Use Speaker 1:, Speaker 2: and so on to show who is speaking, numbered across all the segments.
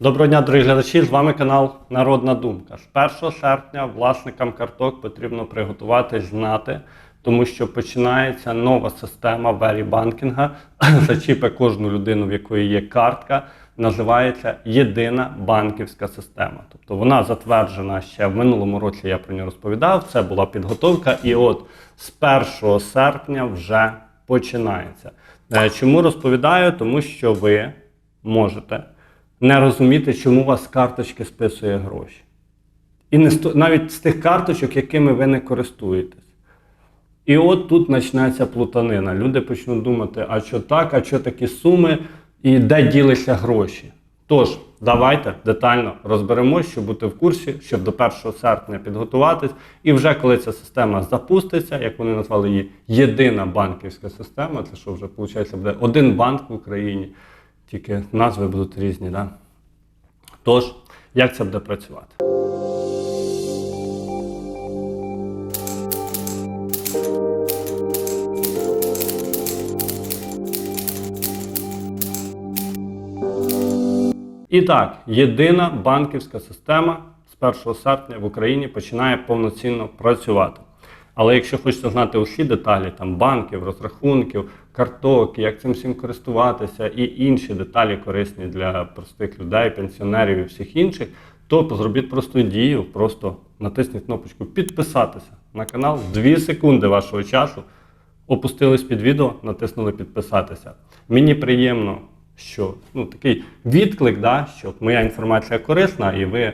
Speaker 1: Доброго дня, дорогі глядачі! З вами канал Народна Думка. З 1 серпня власникам карток потрібно приготуватись знати, тому що починається нова система верібанкінга. Зачіпе кожну людину, в якої є картка. Називається єдина банківська система. Тобто вона затверджена ще в минулому році. Я про нього розповідав. Це була підготовка, і от з 1 серпня вже починається. Е, Чому розповідаю? Тому що ви можете не розуміти, чому у вас карточки списує гроші. І не сто- навіть з тих карточок, якими ви не користуєтесь. І от тут почнеться плутанина. Люди почнуть думати, а що так, а що такі суми, і де ділися гроші. Тож, давайте детально розберемось, щоб бути в курсі, щоб до 1 серпня підготуватись. І вже коли ця система запуститься, як вони назвали її єдина банківська система, це що вже виходить буде один банк в Україні, тільки назви будуть різні. Да? Тож, як це буде працювати? І так, єдина банківська система з 1 серпня в Україні починає повноцінно працювати. Але якщо хочете знати усі деталі там банків, розрахунків, карток, як цим всім користуватися, і інші деталі корисні для простих людей, пенсіонерів і всіх інших, то зробіть просту дію, просто натисніть кнопочку підписатися на канал. Дві секунди вашого часу опустились під відео, натиснули підписатися. Мені приємно, що ну, такий відклик, да, що моя інформація корисна, і ви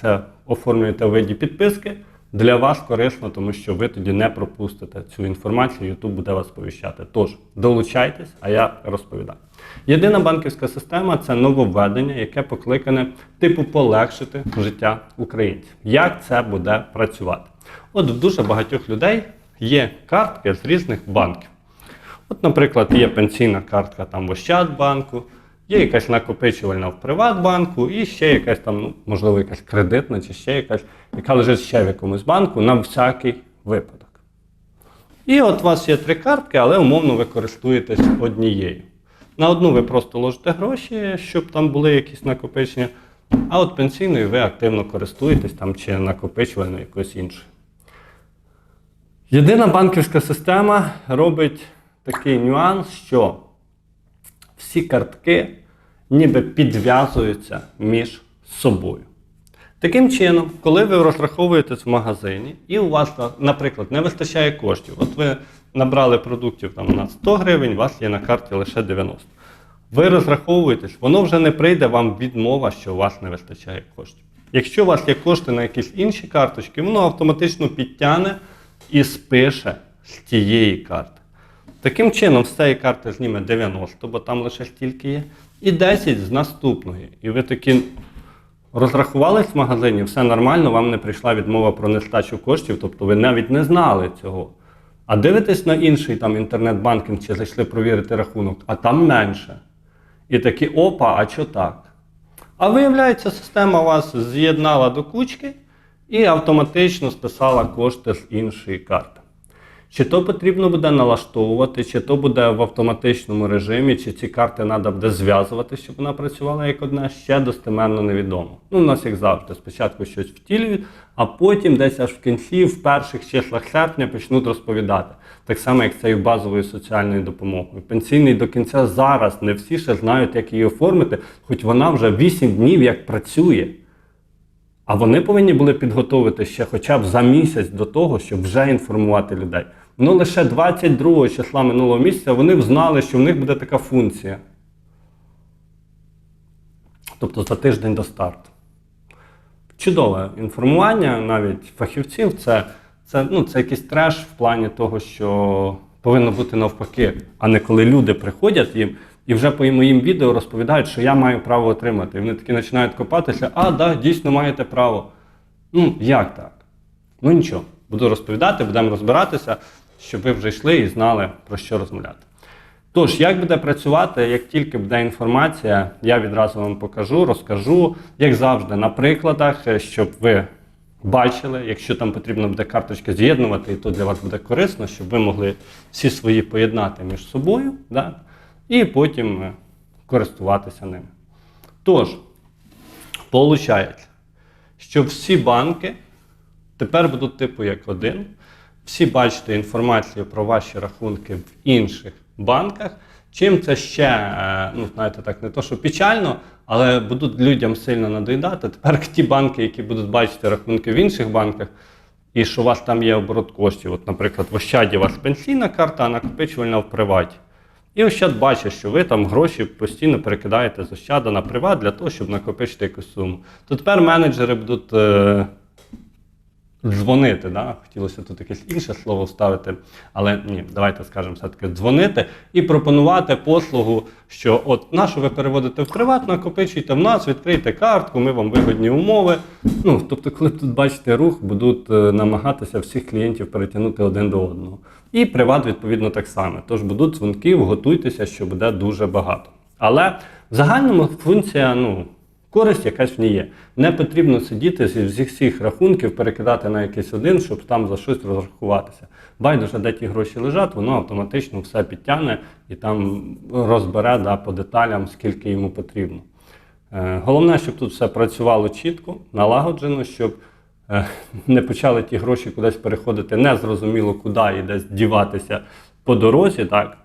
Speaker 1: це оформлюєте в виді підписки. Для вас корисно, тому що ви тоді не пропустите цю інформацію, YouTube буде вас повіщати. Тож долучайтесь, а я розповідаю. Єдина банківська система це нововведення, яке покликане типу полегшити життя українців. Як це буде працювати? От в дуже багатьох людей є картки з різних банків. От, наприклад, є пенсійна картка там в Ощадбанку, є якась накопичувальна в Приватбанку і ще якась там, ну, можливо, якась кредитна чи ще якась, яка лежить ще в якомусь банку на всякий випадок. І от у вас є три картки, але умовно ви користуєтесь однією. На одну ви просто ложите гроші, щоб там були якісь накопичення, а от пенсійною ви активно користуєтесь там чи накопичувальною якоюсь іншою. Єдина банківська система робить такий нюанс, що всі картки ніби підв'язуються між собою. Таким чином, коли ви розраховуєтесь в магазині, і у вас, наприклад, не вистачає коштів, от ви набрали продуктів там, на 100 гривень, у вас є на карті лише 90. Ви розраховуєтесь, воно вже не прийде вам відмова, що у вас не вистачає коштів. Якщо у вас є кошти на якісь інші карточки, воно автоматично підтягне і спише з тієї карти. Таким чином, з цієї карти зніме 90, бо там лише стільки є, і 10 з наступної. І ви такі розрахувались в магазині, все нормально, вам не прийшла відмова про нестачу коштів, тобто ви навіть не знали цього. А дивитесь на інший там інтернет-банкінг чи зайшли провірити рахунок, а там менше. І такі опа, а що так? А виявляється, система вас з'єднала до кучки і автоматично списала кошти з іншої карти. Чи то потрібно буде налаштовувати, чи то буде в автоматичному режимі, чи ці карти треба буде зв'язувати, щоб вона працювала як одна, ще достеменно невідомо. Ну, у нас як завжди, спочатку щось втілюють, а потім десь аж в кінці, в перших числах серпня, почнуть розповідати. Так само, як це і базовою соціальною допомогою. Пенсійний до кінця зараз не всі ще знають, як її оформити, хоч вона вже 8 днів як працює. А вони повинні були підготовити ще хоча б за місяць до того, щоб вже інформувати людей. Ну лише 22 числа минулого місяця вони взнали, що в них буде така функція. Тобто за тиждень до старту. Чудове інформування навіть фахівців це, це, ну, це якийсь треш в плані того, що повинно бути навпаки, а не коли люди приходять їм і вже по моїм відео розповідають, що я маю право отримати. І вони такі починають копатися, а, да, дійсно маєте право. Ну, як так? Ну нічого, буду розповідати, будемо розбиратися, щоб ви вже йшли і знали, про що розмовляти. Тож, як буде працювати, як тільки буде інформація, я відразу вам покажу, розкажу, як завжди, на прикладах, е, щоб ви бачили, якщо там потрібно буде карточки з'єднувати, і то для вас буде корисно, щоб ви могли всі свої поєднати між собою, да? і потім е, користуватися ними. Тож, Получається, що всі банки тепер будуть типу як один. Всі бачите інформацію про ваші рахунки в інших банках. Чим це ще, е, ну знаєте, так не то, що печально, але будуть людям сильно надоїдати. Тепер ті банки, які будуть бачити рахунки в інших банках, і що у вас там є оборот коштів. От, наприклад, в Ощаді у вас пенсійна карта, а накопичувальна в приваті. І Ощад бачить, що ви там гроші постійно перекидаєте з Ощада на приват для того, щоб накопичити якусь суму. То тепер менеджери будуть е, дзвонити. Да? Хотілося тут якесь інше слово вставити, але ні, давайте скажемо все-таки дзвонити і пропонувати послугу, що от нашу ви переводите в приват, накопичуйте в нас, відкрийте картку, ми вам вигодні умови. Ну, тобто, коли тут бачите рух, будуть е, намагатися всіх клієнтів перетягнути один до одного. І приват, відповідно, так само. Тож будуть дзвонки, готуйтеся, що буде дуже багато. Але в загальному функція, ну, користь якась в ній є. Не потрібно сидіти зі всіх рахунків, перекидати на якийсь один, щоб там за щось розрахуватися. Байдуже, де ті гроші лежать, воно автоматично все підтягне і там розбере да, по деталям, скільки йому потрібно. Е, Головне, щоб тут все працювало чітко, налагоджено, щоб е, не почали ті гроші кудись переходити незрозуміло куди і десь діватися по дорозі. Так?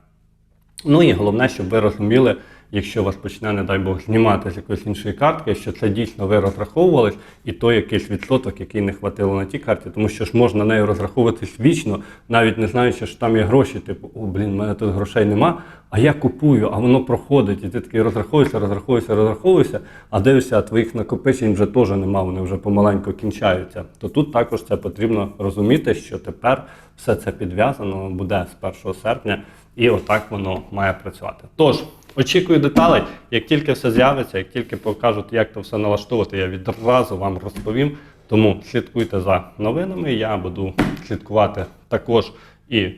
Speaker 1: Ну і головне, щоб ви розуміли, якщо вас почне, не дай Бог, знімати з якоїсь іншої картки, що це дійсно ви розраховувались, і то якийсь відсоток, який не хватило на тій карті, тому що ж можна нею розраховуватись вічно, навіть не знаючи, що там є гроші, типу, о, блін, в мене тут грошей нема, а я купую, а воно проходить, і ти такий розраховуєшся, розраховуєшся, розраховуєшся, а дивишся, а твоїх накопичень вже теж нема, вони вже помаленьку кінчаються. То тут також це потрібно розуміти, що тепер все це підв'язано буде з 1 серпня. І отак воно має працювати. Тож, очікую деталей. Як тільки все з'явиться, як тільки покажуть, як то все налаштовувати, я відразу вам розповім. Тому слідкуйте за новинами. Я буду слідкувати також і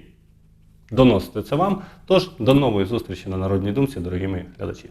Speaker 1: доносити це вам. Тож, до нової зустрічі на Народній думці, дорогі мої глядачі.